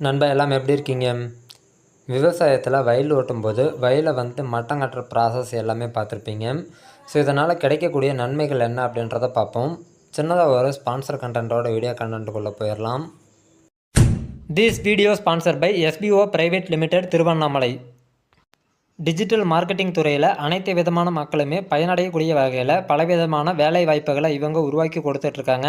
நண்பா எல்லாம் எப்படி இருக்கீங்க? விவசாயத்தில் வயல் ஓட்டும்போது வயலை வந்து மட்டம் கட்டுற ப்ராசஸ் எல்லாமே பார்த்துருப்பீங்க. ஸோ இதனால் கிடைக்கக்கூடிய நன்மைகள் என்ன அப்படின்றத பார்ப்போம். சின்னதாக ஒரு ஸ்பான்சர் கண்டென்ட்டோட வீடியோ கண்டென்ட்டுக்குள்ளே போயிடலாம். This video sponsor by SPO private limited Tiruvannamalai digital marketing துறையில் அனைத்து விதமான மக்களுமே பயனடையக்கூடிய வகையில் பலவிதமான வேலை வாய்ப்புகளை இவங்க உருவாக்கி கொடுத்துட்ருக்காங்க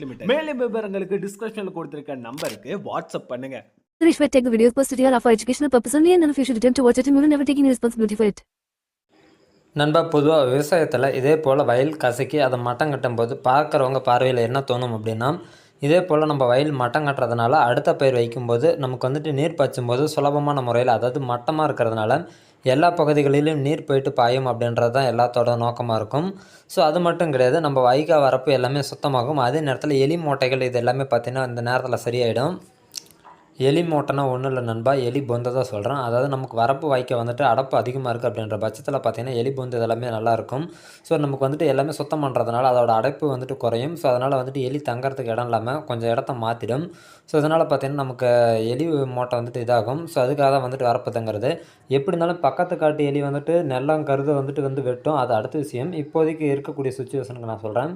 limited மேலும் விவரங்களுக்கு டிஸ்கிரிப்ஷன்ல கொடுத்திருக்க நம்பருக்கு வாட்ஸ்அப் பண்ணுங்க Rishwat take the videos posted here are for educational purpose only and of you should attempt to watch it you will never take any responsibility for it. நண்பா பொதுவாக விவசாயத்தில் இதே போல் வயல் கசக்கி அதை மட்டம் கட்டும்போது பார்க்குறவங்க பார்வையில் என்ன தோணும் அப்படின்னா இதே போல் நம்ம வயல் மட்டம் கட்டுறதுனால அடுத்த பயிர் வைக்கும்போது நமக்கு வந்துட்டு நீர் பாய்ச்சும்போது சுலபமான முறையில் அதாவது மட்டமாக இருக்கிறதுனால எல்லா பகுதிகளிலும் நீர் போயிட்டு பாயும் அப்படின்றது தான் எல்லாத்தோட நோக்கமாக இருக்கும். ஸோ அது மட்டும் கிடையாது நம்ம வைகா வரப்பு எல்லாமே சுத்தமாகும். அதே நேரத்தில் எலி மூட்டைகள் இது எல்லாமே பார்த்திங்கன்னா இந்த நேரத்தில் சரியாயிடும். எலி மூட்டைனா ஒன்றும் இல்லை நண்பா. எலி பொந்தை தான் சொல்கிறேன் அதாவது நமக்கு வரப்பு வாய்க்க வந்துட்டு அடப்பு அதிகமாக இருக்குது அப்படின்ற பட்சத்தில் பார்த்தீங்கன்னா எலி பொந்து இதெல்லாமே நல்லாயிருக்கும் ஸோ நமக்கு வந்துட்டு எல்லாமே சுத்தம் பண்ணுறதுனால அதோட அடைப்பு வந்துட்டு குறையும். ஸோ அதனால் வந்துட்டு எலி தங்கறதுக்கு இடம் இல்லாமல் கொஞ்சம் இடத்த மாற்றிடும் ஸோ இதனால் பார்த்தீங்கன்னா நமக்கு எலி மூட்டை வந்துட்டு இதாகும். ஸோ அதுக்காக தான் வந்துட்டு வரப்பு தங்குறது. எப்படி இருந்தாலும் பக்கத்து காட்டு எலி வந்துட்டு நெல்லம் கருது வந்துட்டு வந்து வெட்டும். அது அடுத்த விஷயம். இப்போதைக்கு இருக்கக்கூடிய சுச்சுவேஷனுக்கு நான் சொல்கிறேன்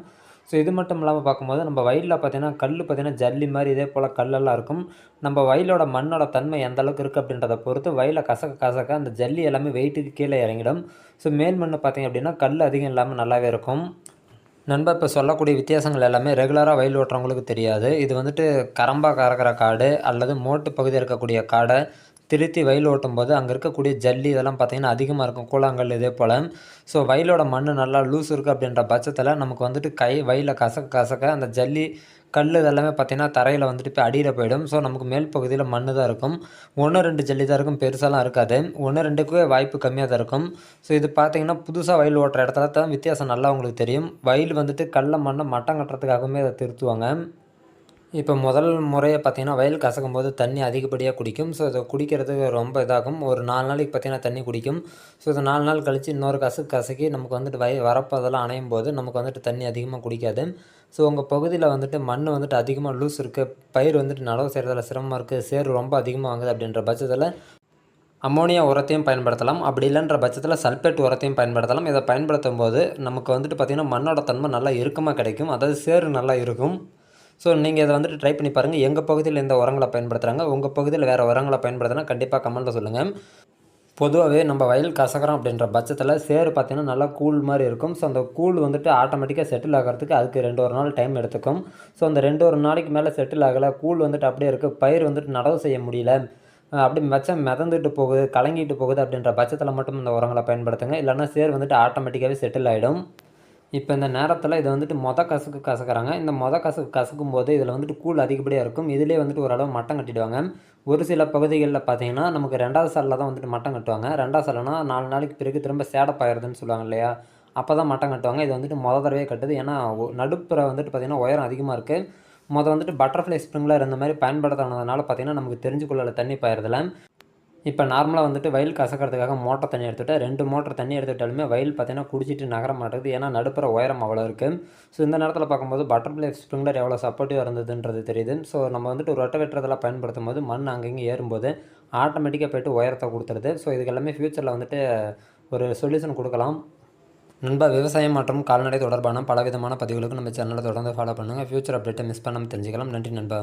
ஸோ இது மட்டும் இல்லாமல் பார்க்கும்போது நம்ம வயலில் பார்த்தீங்கன்னா கல் பார்த்தீங்கன்னா ஜல்லி மாதிரி இதே போல் கல்லெல்லாம் இருக்கும். நம்ம வயலோட மண்ணோட தன்மை எந்த அளவுக்கு இருக்குது அப்படின்றத பொறுத்து வயலில் கசக்க கசக்க அந்த ஜல்லி எல்லாமே வெயிட்டுக்கு கீழே இறங்கிடும். ஸோ மேல் மண் பார்த்திங்க அப்படின்னா கல் அதிகம் இல்லாமல் நல்லாவே இருக்கும். நண்பர் இப்போ சொல்லக்கூடிய வித்தியாசங்கள் எல்லாமே ரெகுலராக வயல் ஓட்டுறவங்களுக்கு தெரியாது. இது வந்துட்டு கரம்பாக கறக்கிற காடு அல்லது மோட்டு பகுதியில் இருக்கக்கூடிய காடை. திருத்தி வயல் ஓட்டும்போது அங்கே இருக்கக்கூடிய ஜல்லி இதெல்லாம் பார்த்திங்கன்னா அதிகமாக இருக்கும். கூழாங்கல் இதே போல். ஸோ வயலோட மண் நல்லா லூஸ் இருக்குது அப்படின்ற பட்சத்தில் நமக்கு வந்துட்டு கை வயலில் கசக்க கசக்க அந்த ஜல்லி கல் இதெல்லாமே பார்த்திங்கன்னா தரையில் வந்துட்டு இப்போ அடியில் போயிடும். ஸோ நமக்கு மேல் பகுதியில் மண் தான் இருக்கும். ஒன்று ரெண்டு ஜல்லி தான் இருக்கும். பெருசாலாம் இருக்காது. ஒன்று ரெண்டுக்குவே வாய்ப்பு கம்மியாக தான் இருக்கும். ஸோ இது பார்த்திங்கன்னா புதுசாக வயல் ஓட்டுற இடத்துல தான் வித்தியாசம் நல்லா உங்களுக்கு தெரியும். வயல் வந்துட்டு கல்ல மண்ணை மட்டம் கட்டுறதுக்காகவுமே அதை திருத்துவாங்க. இப்போ முதல் முறையை பார்த்திங்கன்னா வயல் கசக்கும் போது தண்ணி அதிகப்படியாக குடிக்கும். ஸோ இதை குடிக்கிறதுக்கு ரொம்ப இதாகும். ஒரு நாலு நாளைக்கு பார்த்திங்கன்னா தண்ணி குடிக்கும். ஸோ இதை நாலு நாள் கழித்து இன்னொரு கசக்கு கசக்கி நமக்கு வந்துட்டு வய வரப்பு அதெல்லாம் அணையும் போது நமக்கு வந்துட்டு தண்ணி அதிகமாக குடிக்காது. ஸோ உங்கள் பகுதியில் வந்துட்டு மண் வந்துட்டு அதிகமாக லூஸ் இருக்குது பயிர் வந்துட்டு நடவு செய்கிறதுல சிரமமாக இருக்குது சேர் ரொம்ப அதிகமாக வாங்குது அப்படின்ற பட்சத்தில் அமோனியா உரத்தையும் பயன்படுத்தலாம். அப்படி இல்லைன்ற பட்சத்தில் சல்பேட் உரத்தையும் பயன்படுத்தலாம். இதை பயன்படுத்தும் போது நமக்கு வந்துட்டு பார்த்திங்கன்னா மண்ணோட தன்மை நல்லா இறுக்கமாக கிடைக்கும். அதாவது சேறு நல்லா இருக்கும் ஸோ நீங்கள் இதை வந்துட்டு ட்ரை பண்ணி பாருங்கள் எங்கள் பகுதியில் இந்த உரங்களை பயன்படுத்துகிறாங்க உங்கள் பகுதியில் வேறு உரங்களை பயன்படுத்தினா கண்டிப்பாக கமெண்ட்டில் சொல்லுங்கள் பொதுவாகவே நம்ம வயல் கசக்கிறோம் அப்படின்ற பட்சத்தில் சேறு பார்த்திங்கன்னா நல்லா கூழ் மாதிரி இருக்கும். ஸோ அந்த கூழ் வந்துட்டு ஆட்டோமேட்டிக்காக செட்டில் ஆகிறதுக்கு அதுக்கு ரெண்டு ஒரு நாள் டைம் எடுத்துக்கும். ஸோ அந்த ரெண்டு ஒரு நாளைக்கு மேலே செட்டில் ஆகலை கூழ் வந்துட்டு அப்படியே இருக்குது பயிர் வந்துட்டு நடவு செய்ய முடியல. அப்படி மெச்சம் மிதந்துட்டு போகுது கலங்கிட்டு போகுது அப்படின்ற பட்சத்தில் மட்டும் இந்த உரங்களை பயன்படுத்துங்க. இல்லைன்னா சேர் வந்துட்டு ஆட்டோமேட்டிக்காகவே செட்டில் ஆகிடும் இப்போ இந்த நேரத்தில் இதை வந்துட்டு மொத கசுக்கு கசக்கிறாங்க. இந்த மொத கசுக்கு கசக்கும் போது இதில் வந்துட்டு கூழ் அதிகப்படியாக இருக்கும். இதிலே வந்துட்டு ஓரளவு மட்டம் கட்டிடுவாங்க. ஒரு சில பகுதிகளில் பார்த்தீங்கன்னா நமக்கு ரெண்டாவது சாலில் தான் வந்துட்டு மட்டம் கட்டுவாங்க. ரெண்டாவது சாலைனா நாலு நாளைக்கு பிறகு திரும்ப சேடப்பாயிருதுன்னு சொல்லுவாங்க இல்லையா? அப்போ தான் மட்டம் கட்டுவாங்க. இது வந்துட்டு மொத தடவையே கட்டுது. ஏன்னா நடுப்புற வந்துட்டு பார்த்திங்கன்னா உயரம் அதிகமாக இருக்குது மொதல் வந்துட்டு பட்டர்ஃப்ளை ஸ்ப்ரிங்லர் இந்த மாதிரி பயன்படுத்தினதுனால பார்த்திங்கன்னா நமக்கு தெரிஞ்சுக்கொள்ள தண்ணி பாயிருதில்ல இப்போ நார்மலாக வந்துட்டு வயல் கசக்கிறதுக்காக மோட்டர் தண்ணி எடுத்துகிட்டு ரெண்டு மோட்டர் தண்ணி எடுத்துட்டாலுமே வயல் பார்த்தீங்கன்னா குடிச்சிட்டு நகர மாட்டேங்குது. ஏன்னா நடுப்புற உயரம் அவ்வளோ இருக்குது ஸோ இந்த நேரத்தில் பார்க்கும்போது பட்டர்ஃப்ளை ஸ்ப்ரிங்லர் எவ்வளோ சப்போர்ட்டிவாக இருந்ததுன்றது தெரியுது. ஸோ நம்ம வந்துட்டு ஒரு ரொட்ட வெட்டுறதெல்லாம் பயன்படுத்தும் போது மண் அங்கங்கே ஏறும்போது ஆட்டோமேட்டிக்காக போய்ட்டு உயரத்தை கொடுத்துருது. ஸோ இதுக்கு எல்லாமே ஃப்யூச்சரில் வந்துட்டு ஒரு சொல்யூஷன் கொடுக்கலாம். நண்பா விவசாயம் மற்றும் கால்நடை தொடர்பான பலவிதமான பதிவுகளுக்கு நம்ம சேனலை தொடர்ந்து ஃபாலோ பண்ணுங்கள் ஃப்யூச்சர் அப்டேட்டை மிஸ் பண்ணாமல் தெரிஞ்சுக்கலாம். நன்றி நண்பா.